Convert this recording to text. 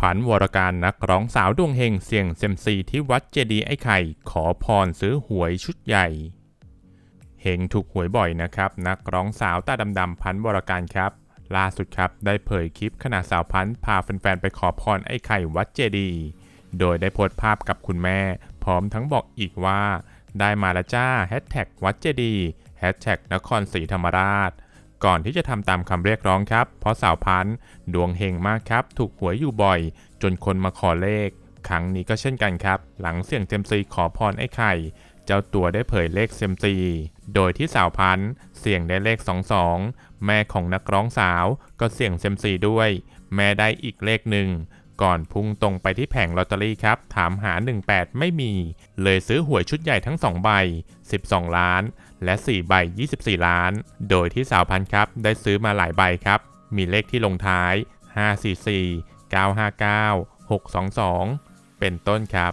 ผันวรการนักร้องสาวดวงเฮงเสี่ยงเซมซีที่วัดเจดีย์ไอ้ไข่ ขอพรซื้อหวยชุดใหญ่เฮงถูกหวยบ่อยนะครับ นักร้องสาวตาดำๆพันวรการครับ ล่าสุดครับได้เผยคลิปขณะสาวพันธ์พาแฟนๆไปขอพรไอ้ไข่วัดเจดีย์โดยได้โพสต์ภาพกับคุณแม่ พร้อมทั้งบอกอีกว่า ได้มาล้วจ้าแฮชแท็กวัดเจดีย์แฮชแท็กนครศรีธรรมราช ก่อนที่จะทำตามคำเรียกร้องครับ เพราะสาวพันธ์ดวงเฮงมากครับ ถูกหวยอยู่บ่อย จนคนมาขอเลข ครั้งนี้ก็เช่นกันครับ หลังเสี่ยงเซมซีขอพรไอ้ไข่ เจ้าตัวได้เผยเลขเซมซีโดยที่สาวพันธ์เสี่ยงได้เลข 22 แม่ของนักร้องสาวก็เสี่ยงเซมซีด้วย แม่ได้อีกเลขหนึ่ง ก่อนพุ่งตรงไปที่แผงลอตเตอรี่ครับ ถามหา 18 ไม่มี เลยซื้อหวยชุดใหญ่ทั้ง 2 ใบ 12 ล้าน และ 4 ใบ 24 ล้าน โดยที่สาวพันครับ ได้ซื้อมาหลายใบครับ มีเลขที่ลงท้าย 544 959 622 เป็นต้นครับ